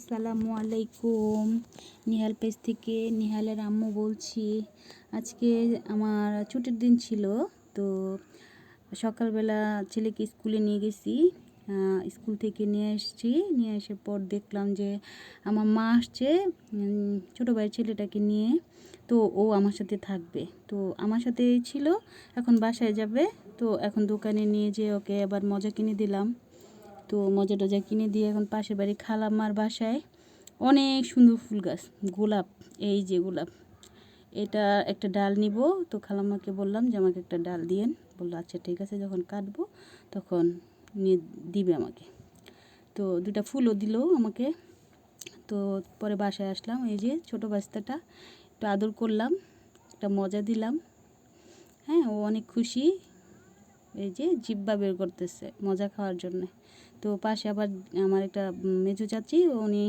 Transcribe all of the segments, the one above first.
আসসালামু আলাইকুম। নিহাল পেজ থেকে নিহালের আম্মু বলছি, আজকে আমার ছুটির দিন ছিল, তো সকালবেলা ছেলেকে স্কুলে নিয়ে গেছি। স্কুল থেকে নিয়ে এসেছি, নিয়ে আসার পর দেখলাম যে আমার মা আসছে ছোটো ভাইয়ের ছেলেটাকে নিয়ে, তো ও আমার সাথে থাকবে। তো আমার সাথে ছিল, এখন বাসায় যাবে, তো এখন দোকানে নিয়ে যেয়ে ওকে আবার মজা কিনে দিলাম। তো মজা টজা কিনে দিয়ে এখন পাশের বাড়ি খালাম্মার বাসায় অনেক সুন্দর ফুল গাছ, গোলাপ, এই যে গোলাপ। এটা একটা ডাল নিব। তো খালাম্মাকে বললাম যে, আমাকে একটা ডাল দিয়েন। বলল আচ্ছা ঠিক আছে। যখন কাটবো, তখন নিয়ে দিবে আমাকে। তো দুটা ফুলও দিল আমাকে। তো পরে বাসায় আসলাম। এই যে ছোটো বাচ্চাটা, একটু আদর করলাম, একটা মজা দিলাম। হ্যাঁ ও অনেক খুশি। এই যে জিব্বা বের করতেছে মজা খাওয়ার জন্য। তো পাশে আবার আমার একটা মেজু চাচি, উনি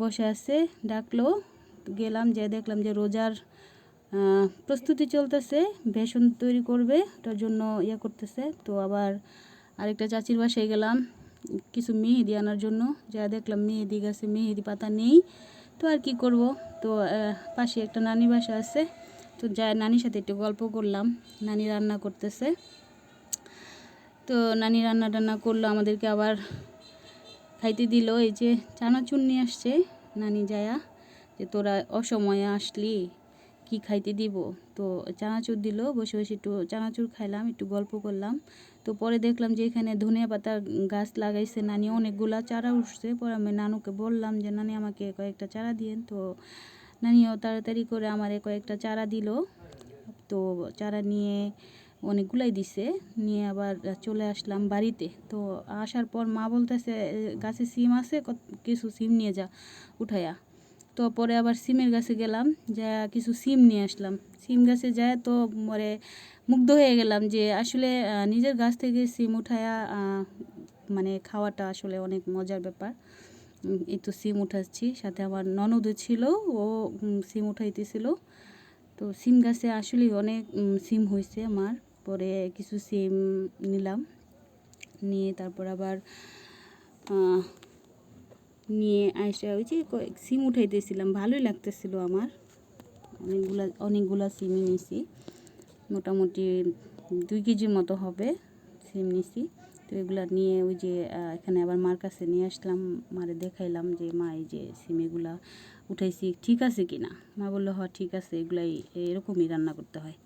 বসে আছে, ডাকলো। গেলাম যে দেখলাম যে রোজার প্রস্তুতি চলতেছে, বেসন তৈরি করবে ওটার জন্য ইয়ে করতেছে। তো আবার আরেকটা চাচির বাসায় গেলাম, কিছু মেহেদি আনার জন্য। যা দেখলাম মেহেদি গাছে মেহেদি পাতা নেই, তো আর কি করব? তো পাশে একটা নানি বাসা আছে। তো যা নানির সাথে একটু গল্প করলাম, নানি রান্না করতেছে। তো নানি রান্না টান্না করল, আমাদেরকে আবার খাইতে দিল। এই যে চানাচুর নিয়ে আসছে নানি যায়া যে তোরা অসময়ে আসলি, কি খাইতে দিব? তো চানাচুর দিল, বসে বসে একটু চানাচুর খাইলাম, একটু গল্প করলাম। তো পরে দেখলাম যে এখানে ধনিয়া পাতার গাছ লাগাইছে নানি, অনেকগুলা চারা উঠছে। পরে আমি নানুকে বললাম যে, নানি আমাকে কয়েকটা চারা দিয়েন। তো নানিও তাড়াতাড়ি করে আমারে কয়েকটা চারা দিল। তো চারা নিয়ে অনেকগুলাই দিছে, নিয়ে আবার চলে আসলাম বাড়িতে। তো আসার পর মা বলতেছে গাছে সিম আছে কিছু সিম নিয়ে যা উঠাইয়া তো পরে আবার সিমের গাছে গেলাম, যা কিছু সিম নিয়ে আসলাম। সিম গাছে যায় তো পরে মুগ্ধ হয়ে গেলাম যে আসলে নিজের গাছ থেকে সিম উঠায়া মানে খাওয়াটা আসলে অনেক মজার ব্যাপার। এই তো সিম উঠাচ্ছি, সাথে আমার ননদও ছিল, ও সিম উঠাইতেছিল। তো সিম গাছে আসলে অনেক সিম হয়েছে আমার। পরে কিছু সিম নিলাম। নিয়ে তারপর আবার নিয়ে আইসা ওই যে সিম উঠাইতেছিলাম, ভালোই লাগতেছিল আমার। অনেকগুলা অনেকগুলা সিমই নিছি। মোটামুটি দুই কেজির মতো হবে সিম নিছি। তো এগুলা নিয়ে ওই যে এখানে আবার মার কাছে নিয়ে আসলাম, মারে দেখাইলাম যে, মা, এই যে সিম এগুলা উঠাইছি, ঠিক আছে কি না মা বলল, হ, ঠিক আছে, এগুলাই এরকমই রান্না করতে হয়।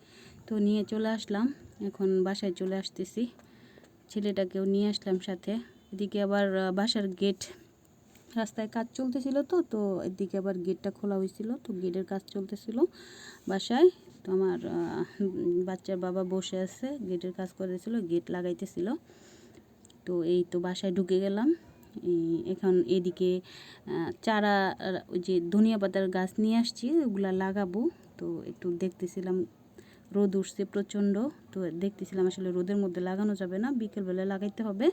তো নিয়ে চলে আসলাম, এখন বাসায় চলে আসতেছি। ছেলেটাকেও নিয়ে আসলাম সাথে। এদিকে আবার বাসার গেট রাস্তায় কাজ চলতেছিল তো তো এদিকে আবার গেটটা খোলা হয়েছিল, তো গেটের কাজ চলতেছিল বাসায়। তো আমার বাচ্চার বাবা বসে আছে গেটের কাজ করেছিল গেট লাগাইতেছিল। তো এই তো বাসায় ঢুকে গেলাম। এখন এদিকে চারা ওই যে ধনিয়া পাতার গাছ নিয়ে আসছি, ওগুলা লাগাবো। তো একটু দেখতেছিলাম, রোদ উঠছে প্রচণ্ড, তো দেখতেছিলাম আসলে রোদের মধ্যে লাগানো যাবে না, বিকেলবেলা লাগাইতে হবে।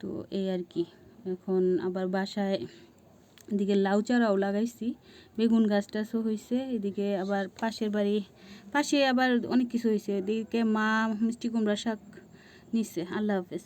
তো এই আর কি, এখন আবার বাসায় এদিকে লাউ চারাও লাগাইছি, বেগুন গাছ টাছও হয়েছে এদিকে আবার পাশের বাড়ি, পাশে আবার অনেক কিছু হয়েছে এদিকে মা, মিষ্টি কুমড়া শাক নিচ্ছে আল্লাহ হাফেজ